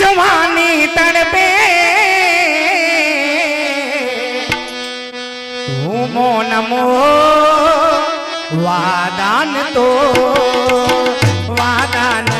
જવાની તડપે. હુમો નમો વાદાન તો વાદાન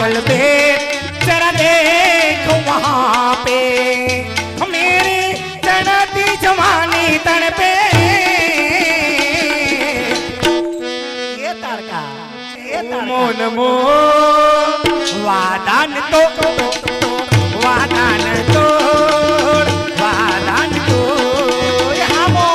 पल पे जरा देखो वहाँ पे। मेरे मेरी तड़ती जवानी तन पे। ये तड़का ये नमो वादान तो वादान तो वादान तो हामो